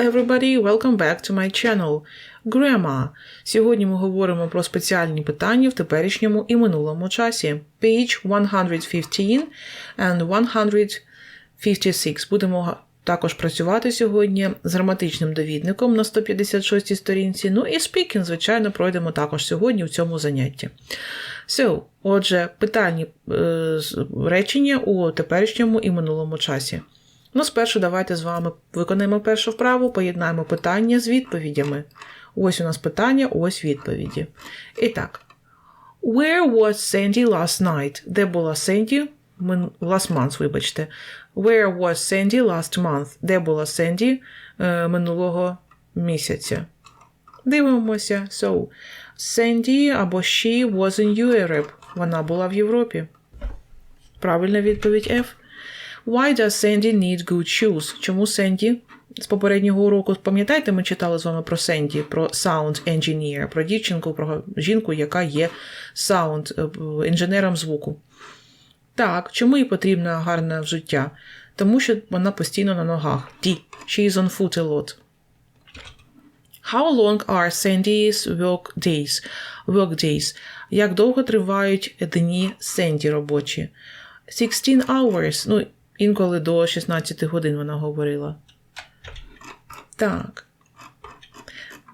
everybody, welcome back to my channel. Grammar. Сьогодні ми говоримо про спеціальні питання в теперішньому і минулому часі. Page 115 and 156. Будемо також працювати сьогодні з граматичним довідником на 156 сторінці. Ну і speaking, звичайно, пройдемо також сьогодні в цьому занятті. So, отже, питальні е, речення у теперішньому і минулому часі. Ну, спершу давайте з вами виконаємо першу вправу, поєднаємо питання з відповідями. Ось у нас питання, ось відповіді. І так. Where was Sandy last night? Де була Сенді? Last month, вибачте. Where was Sandy last month? Де була Сенді минулого місяця? Дивимося. So, Sandy або she was in Europe. Вона була в Європі. Правильна відповідь F. Why does Sandy need good shoes? Чому Сенді? З попереднього уроку, пам'ятаєте, ми читали з вами про Сенді, про Sound Engineer, про дівчинку, про жінку, яка є саунд інженером звуку. Так, чому їй потрібне гарне взуття? Тому що вона постійно на ногах. D. She is on foot a lot. How long are Sandy's work days? Work days. Як довго тривають дні Сенді робочі? 16 hours. Ну, інколи до 16 годин вона говорила. Так.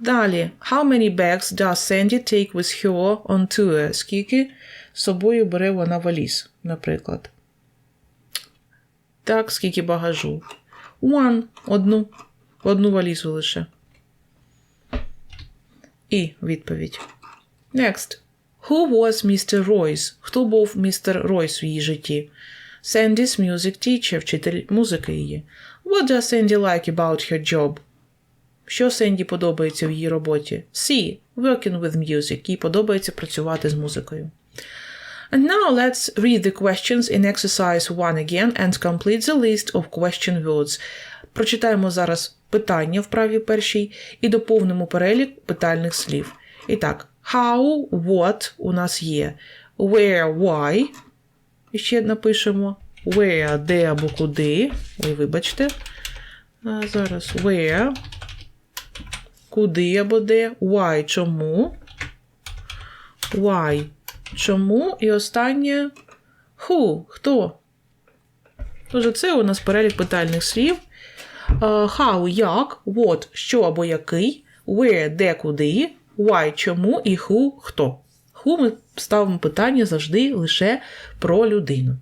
Далі. How many bags does Sandy take with her on tour? Скільки з собою бере вона валіз, наприклад. Так, скільки багажу? One. Одну. Одну валізу лише. І відповідь. Next. Who was Mr. Royce? Хто був містер Ройс в її житті? Sandy's music teacher, вчитель музики її. What does Sandy like about her job? Що Сенді подобається в її роботі? C. Working with music. Їй подобається працювати з музикою. And now let's read the questions in exercise 1 again and complete the list of question words. Прочитаємо зараз питання в правій першій і доповнимо перелік питальних слів. І так, how, what у нас є. Where, why. І ще напишемо where, де або куди. Ой, вибачте. А зараз where. Куди або де. Why, чому. Why. Чому? І останнє who, хто. Тож це у нас перелік питальних слів. How, як, what, що або який, where, де, куди, why, чому і who, хто. Who ми ставимо питання завжди лише про людину.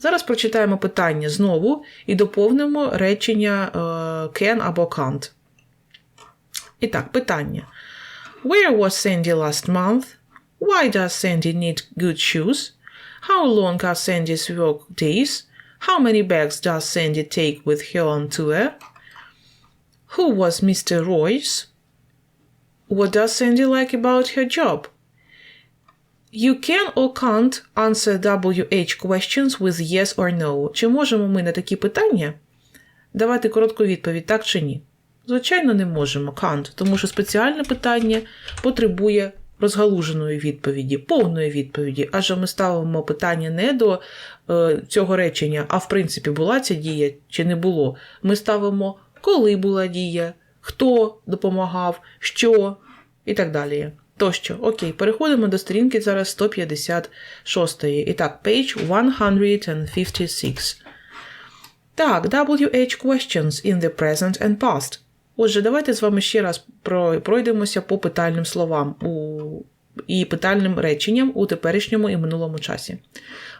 Зараз прочитаємо питання знову і доповнимо речення е, can або can't. І так, питання. Where was Sandy last month? Why does Sandy need good shoes? How long are Sandy's work days? How many bags does Sandy take with her on tour? Who was Mr. Royce? What does Sandy like about her job? You can or can't answer WH questions with yes or no. Чи можемо ми на такі питання давати коротку відповідь так чи ні? Звичайно, не можемо. Can't, тому що спеціальне питання потребує розгалуженої відповіді, повної відповіді. Адже ми ставимо питання не до е, цього речення, а в принципі була ця дія чи не було. Ми ставимо, коли була дія, хто допомагав, що і так далі. Тощо, окей, переходимо до сторінки зараз 156. І так, page 156. Так, WH questions in the present and past. Отже, давайте з вами ще раз пройдемося по питальним словам у... і питальним реченням у теперішньому і минулому часі.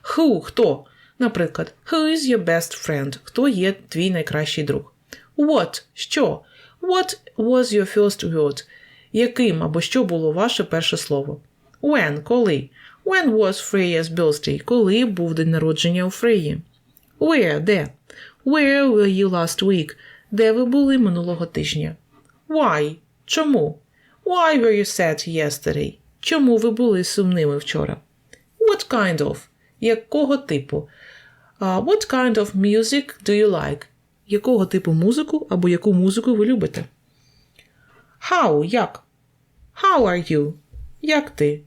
Who – хто? Наприклад, Who is your best friend? Хто є твій найкращий друг? What – що? What was your first word? Яким або що було ваше перше слово? When – коли? When was Freya's birthday? Коли був день народження у Фреї? Where – де? Where were you last week? Де ви були минулого тижня? Why? Чому? Why were you sad yesterday? Чому ви були сумними вчора? What kind of? Якого типу? Uh, what kind of music do you like? Якого типу музику або яку музику ви любите? How? Як? How are you? Як ти?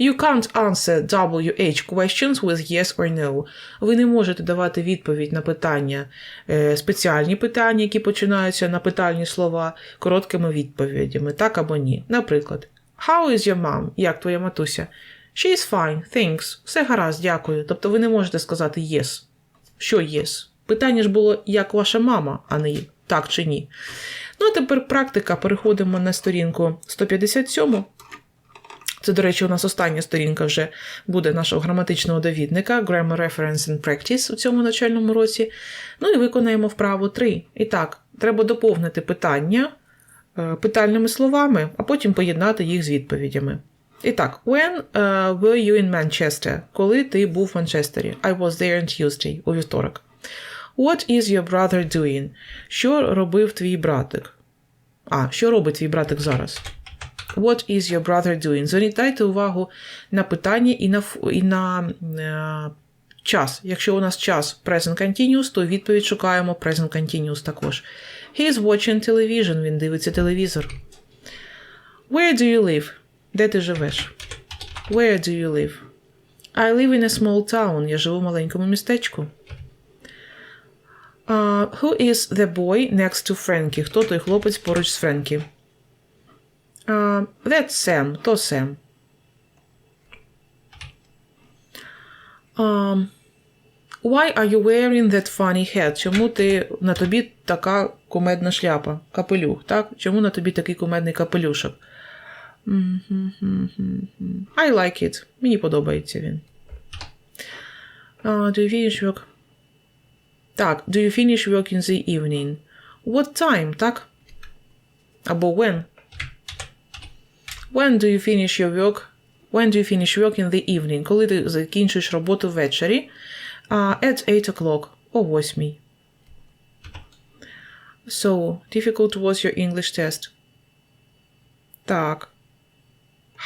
You can't answer WH questions with yes or no. Ви не можете давати відповідь на питання, е, спеціальні питання, які починаються на питальні слова, короткими відповідями, так або ні. Наприклад, How is your mom? Як твоя матуся? She's fine, thanks. Все гаразд, дякую. Тобто ви не можете сказати yes. Що yes? Питання ж було, як ваша мама, а не так чи ні. Ну, а тепер практика. Переходимо на сторінку 157. Це, до речі, у нас остання сторінка вже буде нашого граматичного довідника Grammar Reference and Practice у цьому навчальному році. Ну і виконаємо вправу 3. І так, треба доповнити питання е, питальними словами, а потім поєднати їх з відповідями. І так, when uh, were you in Manchester? Коли ти був в Манчестері? I was there on Tuesday, у вівторок. What is your brother doing? Що робив твій братик? А, що робить твій братик зараз? What is your brother doing? Звертайте увагу на питання і на, і на е, час. Якщо у нас час present continuous, то відповідь шукаємо present continuous також. He is watching television. Він дивиться телевізор. Where do you live? Де ти живеш? Where do you live? I live in a small town. Я живу в маленькому містечку. Uh, who is the boy next to Frankie? Хто той хлопець поруч з Френкі? Uh, that's Sam. То Сем. Um, why are you wearing that funny hat? Чому ти на тобі така кумедна шляпа? Капелюх, так? Чому на тобі такий кумедний капелюшок? Мгм-гм-гм-гм. I like it. Мені подобається він. Uh, do you finish work? Так, do you finish work in the evening? What time, так? Або when? When do you finish your work? When do you finish work in the evening? Коли ти закінчуєш роботу ввечері? Uh, at 8 o'clock. О 8. So, difficult was your English test. Так.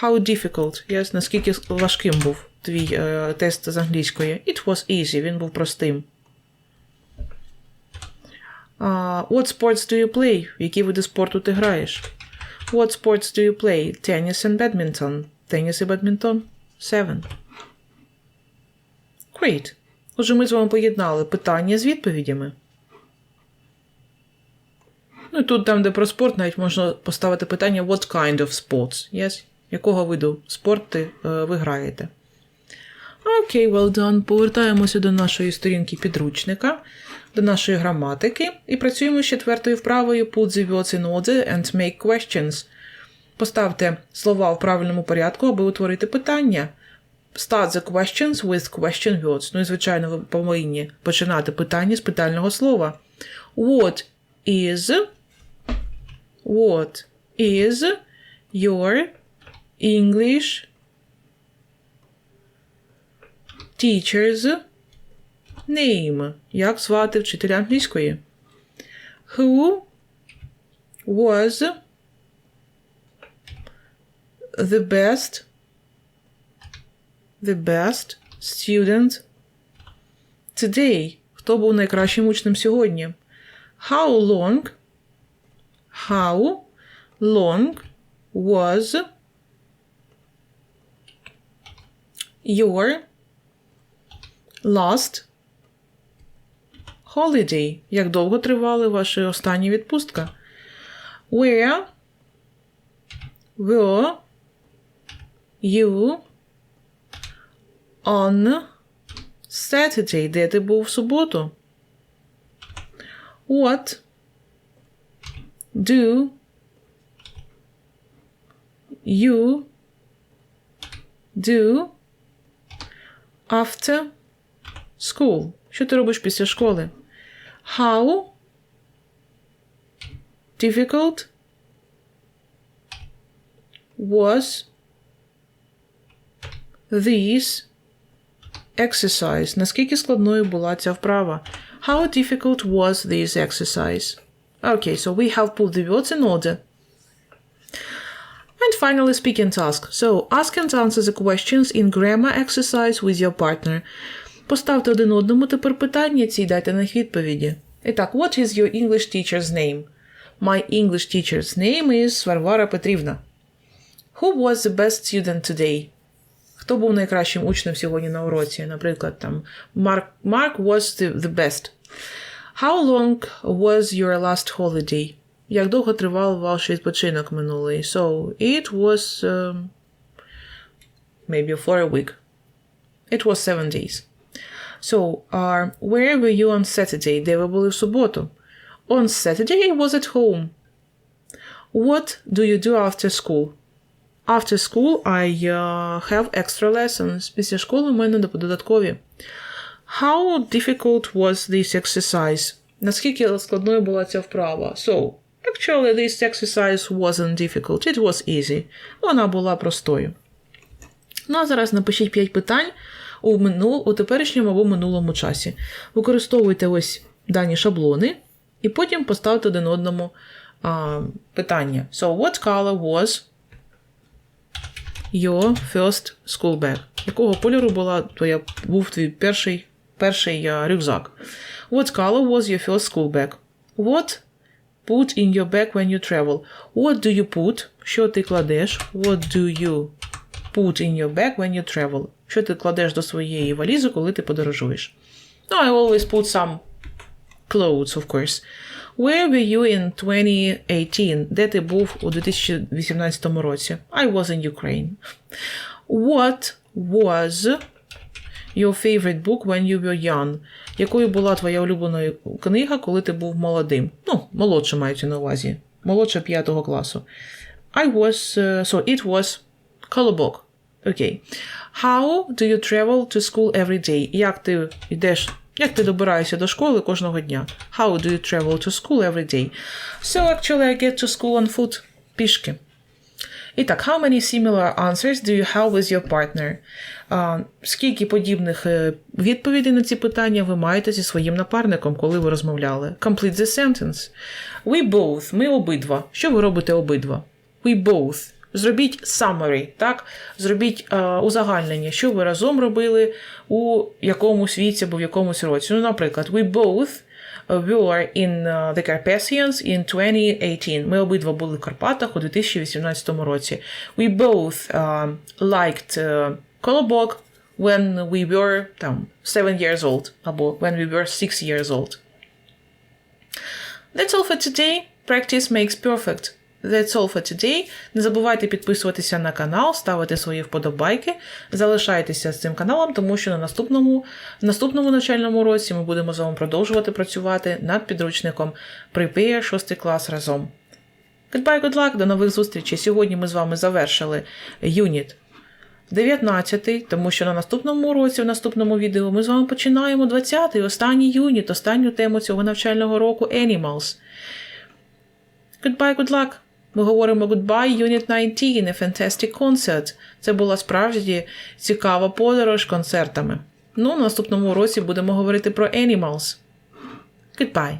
How difficult? Yes, наскільки важким був твій е, тест з англійської? It was easy, він був простим. What sports do you play? Які види спорту ти граєш? What sports do you play? Tennis and badminton. Теніс і бадмінтон? Seven. Great. Отже, ми з вами поєднали питання з відповідями. Ну і тут, там, де про спорт, навіть можна поставити питання What kind of sports? Yes? Якого виду спорту е, ви граєте? Окей, well done. Повертаємося до нашої сторінки підручника, до нашої граматики і працюємо з четвертою вправою Put the words in order and make questions. Поставте слова в правильному порядку, аби утворити питання. Start the questions with question words. Ну і, звичайно, ви повинні починати питання з питального слова. What is What is your English teacher's name? Як звати вчителя англійської? Who was the best the best student today? Хто був найкращим учнем сьогодні? How long How long was your last holiday? Як довго тривали ваші останні відпустка? Where were you on Saturday? Де ти був в суботу? What do you do after school? Що ти робиш після школи? How difficult was this exercise? Наскільки складною була ця вправа? How difficult was this exercise? Okay, so we have put the words in order. And finally, speak and task. So, ask and answer the questions in grammar exercise with your partner. Поставте один одному тепер питання ці й дайте на них відповіді. І так, what is your English teacher's name? My English teacher's name is Варвара Петрівна. Who was the best student today? Хто був найкращим учнем сьогодні на уроці? Наприклад, там Mark, Mark was the, the best. How long was your last holiday? Як довго тривав ваш відпочинок минулий? So, it was um, maybe for a week. It was seven days. So, uh, where were you on Saturday? Де ви були в суботу? On Saturday I was at home. What do you do after school? After school I uh, have extra lessons. Після школи у мене додаткові. How difficult was this exercise? Наскільки складною була ця вправа? So, actually this exercise wasn't difficult. It was easy. Вона була простою. Ну а зараз напишіть 5 питань У, минул, у теперішньому або минулому часі. Використовуйте ось дані шаблони, і потім поставте один одному а, питання. So, what color was your first school bag? Якого кольору була твоя, був твій перший, перший рюкзак? What color was your first school bag? What put in your bag when you travel? What do you put? Що ти кладеш? What do you put in your bag when you travel? Що ти кладеш до своєї валізи, коли ти подорожуєш? No, I always put some clothes, of course. Where were you in 2018? Де ти був у 2018 році? I was in Ukraine. What was your favorite book when you were young? Якою була твоя улюблена книга, коли ти був молодим? Ну, молодше мається на увазі. Молодше п'ятого класу. I was, uh, so it was колобок. Окей. How do you travel to school every day? Як ти йдеш, як ти добираєшся до школи кожного дня? How do you travel to school every day? So actually I get to school on foot. Пішки. І так, how many similar answers do you have with your partner? А, скільки подібних е, відповідей на ці питання ви маєте зі своїм напарником, коли ви розмовляли? Complete the sentence. We both. Ми обидва. Що ви робите обидва? We both. Зробіть summary, так? Зробіть е, узагальнення, що ви разом робили у якомусь віці або в якомусь році. Ну, наприклад, we both were in uh, the Carpathians in 2018. Ми обидва були в Карпатах у 2018 році. We both uh, liked uh, Колобок when we were там, 7 years old, або when we were 6 years old. That's all for today. Practice makes perfect. That's all for today. Не забувайте підписуватися на канал, ставити свої вподобайки, залишайтеся з цим каналом, тому що на наступному, наступному навчальному році ми будемо з вами продовжувати працювати над підручником Prepare 6 клас разом. Goodbye, good luck, до нових зустрічей. Сьогодні ми з вами завершили юніт 19, тому що на наступному уроці, в наступному відео, ми з вами починаємо 20-й, останній юніт, останню тему цього навчального року Animals. Goodbye, good luck. Ми говоримо Goodbye, Unit 19, a fantastic concert. Це була справді цікава подорож концертами. Ну, в наступному році будемо говорити про Animals. Goodbye.